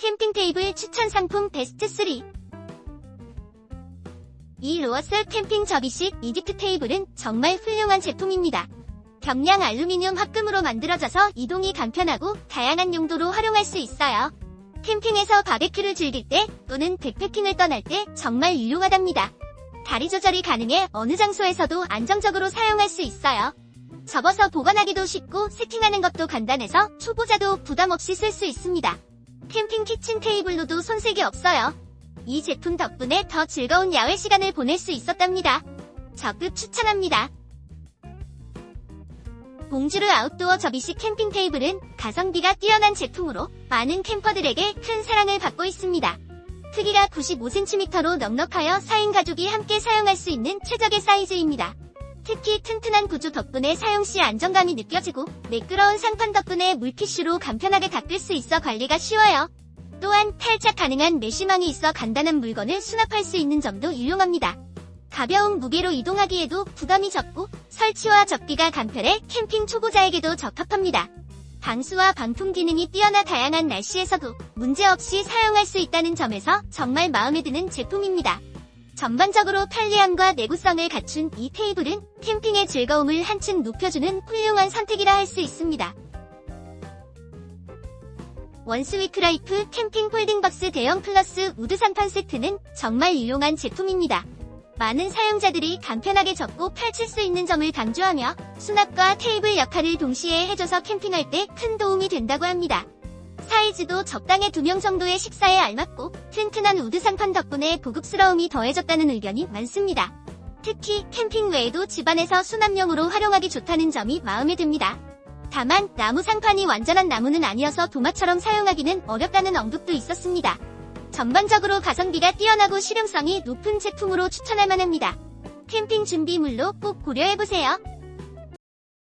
캠핑 테이블 추천 상품 베스트 3. 이 로어스 캠핑 접이식 이집트 테이블은 정말 훌륭한 제품입니다. 경량 알루미늄 합금으로 만들어져서 이동이 간편하고 다양한 용도로 활용할 수 있어요. 캠핑에서 바베큐를 즐길 때 또는 백패킹을 떠날 때 정말 유용하답니다. 다리 조절이 가능해 어느 장소에서도 안정적으로 사용할 수 있어요. 접어서 보관하기도 쉽고 세팅하는 것도 간단해서 초보자도 부담 없이 쓸 수 있습니다. 캠핑 키친 테이블로도 손색이 없어요. 이 제품 덕분에 더 즐거운 야외 시간을 보낼 수 있었답니다. 적극 추천합니다. 봉주르 아웃도어 접이식 캠핑 테이블은 가성비가 뛰어난 제품으로 많은 캠퍼들에게 큰 사랑을 받고 있습니다. 크기가 95cm로 넉넉하여 4인 가족이 함께 사용할 수 있는 최적의 사이즈입니다. 특히 튼튼한 구조 덕분에 사용 시 안정감이 느껴지고 매끄러운 상판 덕분에 물티슈로 간편하게 닦을 수 있어 관리가 쉬워요. 또한 탈착 가능한 메쉬망이 있어 간단한 물건을 수납할 수 있는 점도 유용합니다. 가벼운 무게로 이동하기에도 부담이 적고 설치와 접기가 간편해 캠핑 초보자에게도 적합합니다. 방수와 방풍 기능이 뛰어나 다양한 날씨에서도 문제없이 사용할 수 있다는 점에서 정말 마음에 드는 제품입니다. 전반적으로 편리함과 내구성을 갖춘 이 테이블은 캠핑의 즐거움을 한층 높여주는 훌륭한 선택이라 할 수 있습니다. 원스위크라이프 캠핑 폴딩박스 대형 플러스 우드 상판 세트는 정말 유용한 제품입니다. 많은 사용자들이 간편하게 접고 펼칠 수 있는 점을 강조하며 수납과 테이블 역할을 동시에 해줘서 캠핑할 때 큰 도움이 된다고 합니다. 사이즈도 적당히 두명 정도의 식사에 알맞고 튼튼한 우드 상판 덕분에 고급스러움이 더해졌다는 의견이 많습니다. 특히 캠핑 외에도 집안에서 수납용으로 활용하기 좋다는 점이 마음에 듭니다. 다만 나무 상판이 완전한 나무는 아니어서 도마처럼 사용하기는 어렵다는 언급도 있었습니다. 전반적으로 가성비가 뛰어나고 실용성이 높은 제품으로 추천할 만합니다. 캠핑 준비물로 꼭 고려해보세요.